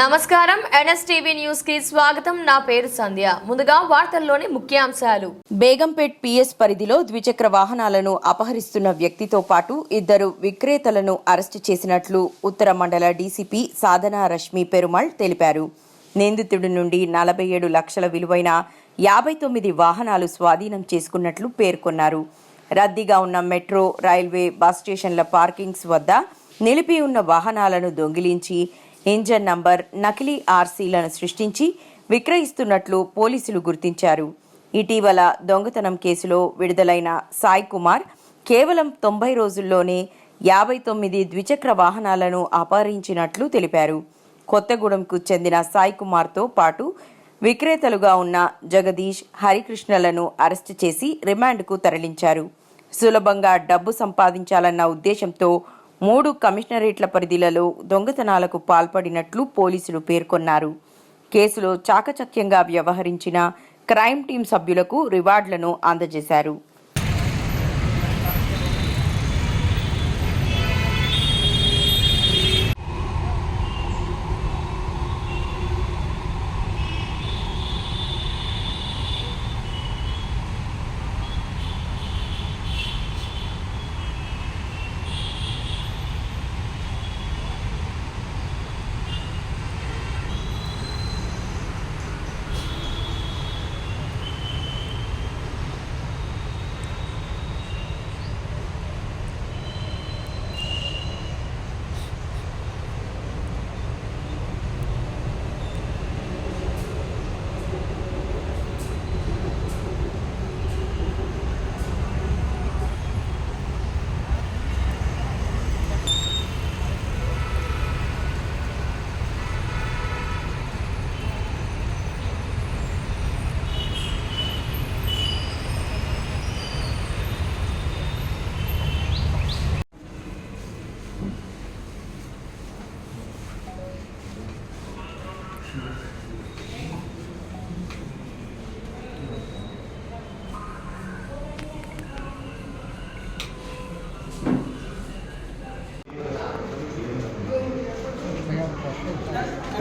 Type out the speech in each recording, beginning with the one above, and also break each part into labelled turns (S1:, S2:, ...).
S1: నమస్కారం. ఎన్ఎస్టీవీ న్యూస్కి స్వాగతం. నా పేరు సంధ్య. ముందుగా వార్తల్లోని ముఖ్యాంశాలు.
S2: బేగంపేట్ పిఎస్ పరిధిలో ద్విచక్ర వాహనాలను అపహరిస్తున్న వ్యక్తితో పాటు ఇద్దరు విక్రేతలను అరెస్టు చేసినట్లు ఉత్తర మండల డీసీపీ సాధన రష్మి పెరుమాళ్ తెలిపారు. నిందితుడి నుండి నలభై ఏడు లక్షల విలువైన యాభై తొమ్మిది వాహనాలు స్వాధీనం చేసుకున్నట్లు పేర్కొన్నారు. రద్దీగా ఉన్న మెట్రో రైల్వే బస్ స్టేషన్ల పార్కింగ్స్ వద్ద నిలిపి ఉన్న వాహనాలను దొంగిలించి ఇంజన్ నంబర్ నకిలీ ఆర్సీలను సృష్టించి విక్రయిస్తున్నట్లు పోలీసులు గుర్తించారు. ఇటీవల దొంగతనం కేసులో విడుదలైన సాయి కుమార్ కేవలం తొంభై రోజుల్లోనే యాభై తొమ్మిది ద్విచక్ర వాహనాలను అపహరించినట్లు తెలిపారు. కొత్తగూడెంకు చెందిన సాయి కుమార్తో పాటు విక్రేతలుగా ఉన్న జగదీష్ హరికృష్ణలను అరెస్టు చేసి రిమాండ్కు తరలించారు. సులభంగా డబ్బు సంపాదించాలన్న ఉద్దేశంతో మూడు కమిషనరేట్ల పరిధిలలో దొంగతనాలకు పాల్పడినట్లు పోలీసులు పేర్కొన్నారు. కేసులో చాకచక్యంగా వ్యవహరించిన క్రైమ్ టీం సభ్యులకు రివార్డులను అందజేశారు.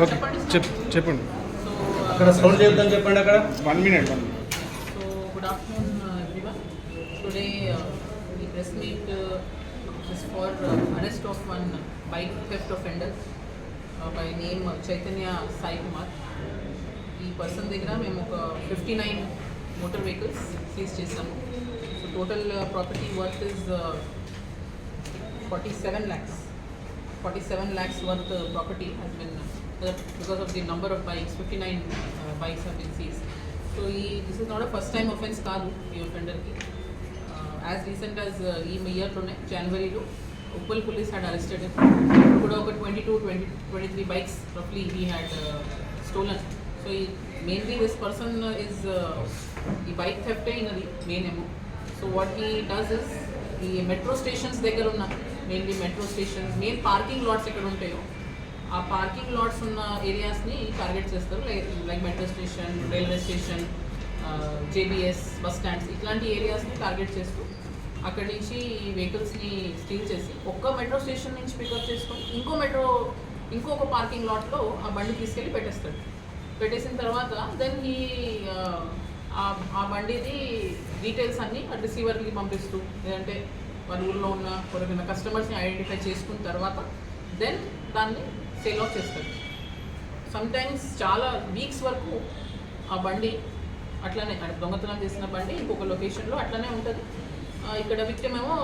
S3: ఓకే చెప్ చెప్పండి.
S4: అక్కడ సౌండ్ చేయొద్దని చెప్పండి అక్కడ.
S3: One minute one minute.
S5: So, good afternoon, uh, everyone. Today, uh, the press meet uh, is for uh, arrest of one bike theft offender uh, by name uh, Chaitanya Sai Kumar. ఈ person దగ్గర మేము ఒక fifty nine motor vehicles seize చేసాము so total property worth is forty seven lakhs forty seven lakhs worth property has been because of the number of bikes fifty nine bikes have been seize so ఈ this is not a first time offence కాదు ఈ ఒఫెండర్కి as recent as ఈ ఇయర్లోనే జనవరిలో Uppal police had arrested కూడా ఒక twenty two twenty twenty three bikes రఫ్లీ he had stolen so ఈ mainly this person is ఈ bike theft అయినది మెయిన్ ఏమో so what he does is ఈ మెట్రో స్టేషన్స్ దగ్గర ఉన్న mainly metro stations main parking lots ఎక్కడ ఉంటాయో ఆ పార్కింగ్ లాట్స్ ఉన్న ఏరియాస్ని టార్గెట్ చేస్తారు. Like like metro station railway station JBS bus stands ఇట్లాంటి ఏరియాస్ని టార్గెట్ చేస్తూ అక్కడి నుంచి వెహికల్స్ని స్టీల్ చేసి ఒక్క మెట్రో స్టేషన్ నుంచి పికప్ చేసుకొని ఇంకో మెట్రో ఇంకొక పార్కింగ్ లాట్లో ఆ బండి తీసుకెళ్ళి పెట్టేస్తాడు పెట్టేసిన తర్వాత దెన్ ఈ ఆ బండిది డీటెయిల్స్ అన్నీ ఆ రిసీవర్కి పంపిస్తూ లేదంటే వాళ్ళ ఊళ్ళో ఉన్న కొరకున్న కస్టమర్స్ని ఐడెంటిఫై చేసుకున్న తర్వాత దెన్ దాన్ని సేల్ ఆఫ్ చేస్తారు. సమ్టైమ్స్ చాలా వీక్స్ వరకు ఆ బండి అట్లనే దొంగతనం చేసిన బండి ఇంకొక లొకేషన్లో అట్లనే ఉంటుంది. ఇక్కడ విక్టిమ్ ఏమో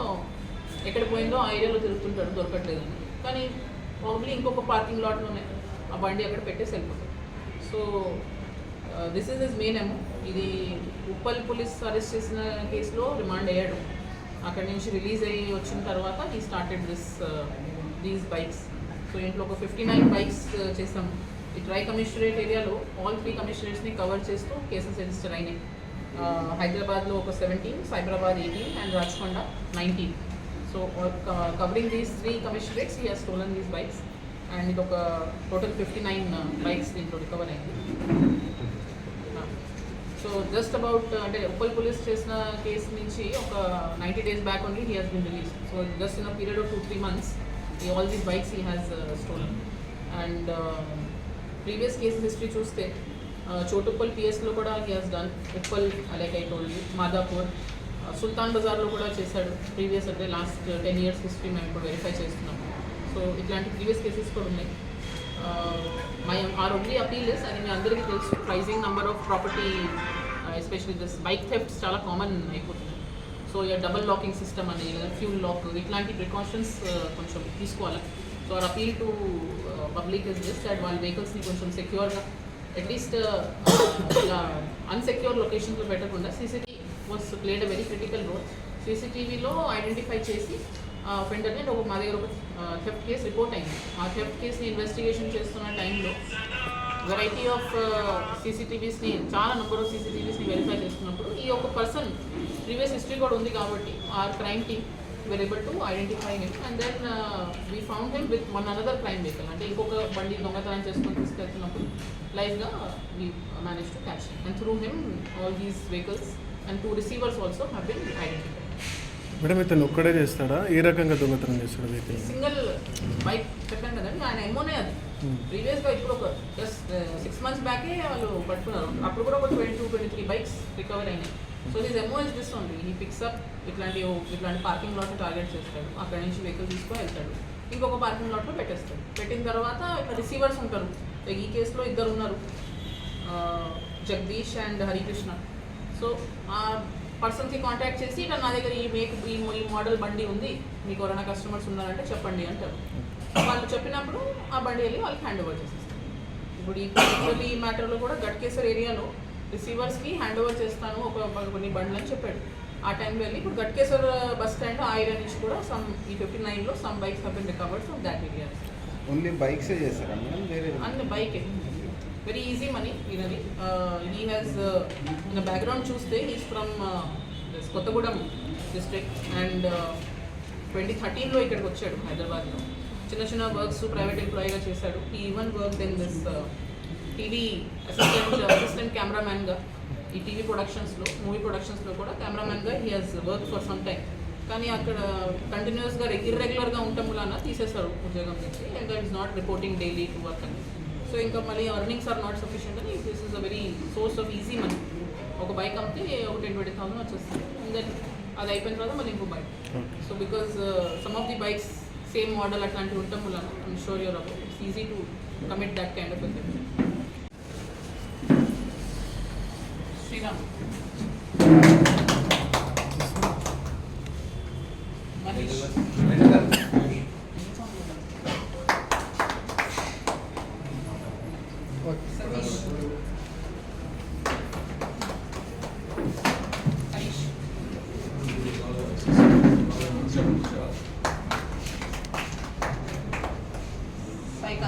S5: ఎక్కడ పోయిందో ఆ ఏరియాలో తిరుగుతుంటాడు అని కానీ ప్రాబ్లీ ఇంకొక పార్కింగ్ లాట్లోనే ఆ బండి అక్కడ పెట్టేసి వెళ్ళిపోతాడు. So this is is main ఏమో ఇది ఉప్పల్ పోలీస్ అరెస్ట్ చేసిన కేసులో రిమాండ్ అయ్యాడు. అక్కడి నుంచి రిలీజ్ అయ్యి వచ్చిన తర్వాత ఈ started this these bikes so ఇంట్లో ఒక ఫిఫ్టీ నైన్ బైక్స్ చేసాము ఈ ట్రై కమిషనరేట్ ఏరియాలో ఆల్ త్రీ కమిషనరేట్స్ని కవర్ చేస్తూ కేసెస్ రిజిస్టర్ అయినాయి. హైదరాబాద్లో ఒక seventeen Cyberabad eighteen and Rachakonda nineteen so covering these three commissionerates he has stolen these bikes and ఇది ఒక టోటల్ ఫిఫ్టీ నైన్ బైక్స్ దీంట్లో రికవర్ అయింది. సో జస్ట్ అబౌట్ అంటే ఉప్పల్ పోలీస్ చేసిన కేసు నుంచి ఒక ninety days back only he has been release so just in a period of two three months ఈ all these bikes he has stolen and previous cases history చూస్తే చోటుప్పల్ పిఎస్లో కూడా he has done Uppal like I told Madhapur Sultan బజార్లో కూడా చేశాడు previous అంటే last ten years history మేము ఇప్పుడు వెరిఫై చేస్తున్నాం సో ఇట్లాంటి ప్రీవియస్ కేసెస్ కూడా ఉన్నాయి. My our only appeal is అది మీ అందరికీ తెలుసు rising number of property especially this bike thefts చాలా కామన్ అయిపోతుంది. సో ఇక డబుల్ లాకింగ్ సిస్టమ్ అని లేదా ఫ్యూల్ లాక్ ఇట్లాంటి ప్రికాషన్స్ uh, కొంచెం తీసుకోవాలి. So our appeal to public is just that వాళ్ళ వెహికల్స్ని కొంచెం సెక్యూర్గా అట్లీస్ట్ ఇలా అన్సెక్యూర్ లొకేషన్స్లో పెట్టకుండా CCTV was played a very critical role సీసీటీవీలో identify చేసి ఫెండర్ని ఒక మా దగ్గర ఒక థెఫ్ట్ కేసు రిపోర్ట్ అయింది. ఆ థెఫ్ట్ కేసుని ఇన్వెస్టిగేషన్ చేస్తున్న టైంలో వెరైటీ ఆఫ్ సీసీటీవీస్ని చాలా నెంబర్ ఆఫ్ సీసీటీవీస్ని వెరిఫై చేస్తున్నప్పుడు ఈ ఒక పర్సన్ ప్రీవియస్ హిస్టరీ కూడా ఉంది కాబట్టి our crime team were able to identify him and then we found him with one another crime vehicle అంటే ఇంకొక బండి దొంగతనం చేసుకొని తీసుకెళ్తున్నప్పుడు లైవ్గా we manage to catch and through him all these vehicles and two receivers also have been identified
S3: madam ఇతను ఒక్కడే చేస్తాడా? ఏ రకంగా దొంగతనం చేస్తాడు
S5: సింగిల్ బైక్ చెప్పాను కదండి. ఆయన ఎమ్మోనే అది. ప్రీవియస్గా ఇప్పుడు ఒక సిక్స్ మంత్స్ బ్యాకే వాళ్ళు పట్టుకున్నారు. అప్పుడు కూడా ఒక twenty two twenty three bikes recover అయినాయి సో దిస్ ఎమో ఇస్ దిస్ ఓన్లీ ఈ పిక్స్అప్ ఇట్లాంటి ఇట్లాంటి పార్కింగ్ లాట్ టార్గెట్ చేస్తాడు. అక్కడ నుంచి వెహికల్ తీసుకొని వెళ్తాడు. ఇంకొక పార్కింగ్ లాట్లో పెట్టేస్తాడు. పెట్టిన తర్వాత రిసీవర్స్ ఉంటారు. ఈ కేసులో ఇద్దరు ఉన్నారు. జగదీష్ అండ్ హరికృష్ణ. సో ఆ పర్సన్కి కాంటాక్ట్ చేసి ఇట్లా నా దగ్గర ఈ మేక్ ఈ ఈ మోడల్ బండి ఉంది. మీకు ఎవరైనా కస్టమర్స్ ఉన్నారంటే చెప్పండి అంటారు. వాళ్ళు చెప్పినప్పుడు ఆ బండి వెళ్ళి వాళ్ళకి హ్యాండ్ ఓవర్ చేసేస్తారు. ఇప్పుడు ఈ పర్టికులర్ ఈ మ్యాటర్లో కూడా గట్కేసర్ ఏరియాలో రిసీవర్స్కి హ్యాండ్ ఓవర్ చేస్తాను. ఒక కొన్ని బండ్లు అని చెప్పాడు. ఆ టైంలో వెళ్ళి ఇప్పుడు గట్కేసర్ బస్ స్టాండ్ ఆ ఏరియా నుంచి కూడా సమ్ ఈ ఫిఫ్టీ నైన్లో some bikes have been recovered from that area.
S6: Only బైక్సే చేస్తారా మేడం? వేరే
S5: and bike. Very easy money ఈయనది. హీ హ్యాస్ ఇన్ బ్యాక్గ్రౌండ్ చూస్తే is from Kothagudem district and twenty థర్టీన్లో ఇక్కడికి వచ్చాడు హైదరాబాద్లో. చిన్న చిన్న వర్క్స్ ప్రైవేట్ ఎంప్లాయీగా చేశాడు. ఈ even work then this TV assistant assistant కెమెరామ్యాన్గా ఈ టీవీ ప్రొడక్షన్స్లో మూవీ ప్రొడక్షన్స్లో కూడా కెమెరామ్యాన్గా he has work for some time కానీ అక్కడ కంటిన్యూస్గా ఇర్రెగ్యులర్గా ఉండటం వలన తీసేశారు ఉద్యోగం నుంచి and is not reporting daily to work అని. సో ఇంకా మళ్ళీ ఎర్నింగ్స్ ఆర్ నాట్ సఫిషియంట్ అని this is a very source of easy money ఒక బైక్ అమ్మితే ఒక టెన్ ట్వంటీ థౌసండ్ వచ్చేస్తుంది. అండ్ దెన్ అది అయిపోయిన తర్వాత మళ్ళీ ఇంకో bike so because some of the bikes same model అట్లాంటివి ఉంటాం వలన I'm sure your about it's easy to commit that kind of Sriram. 下一个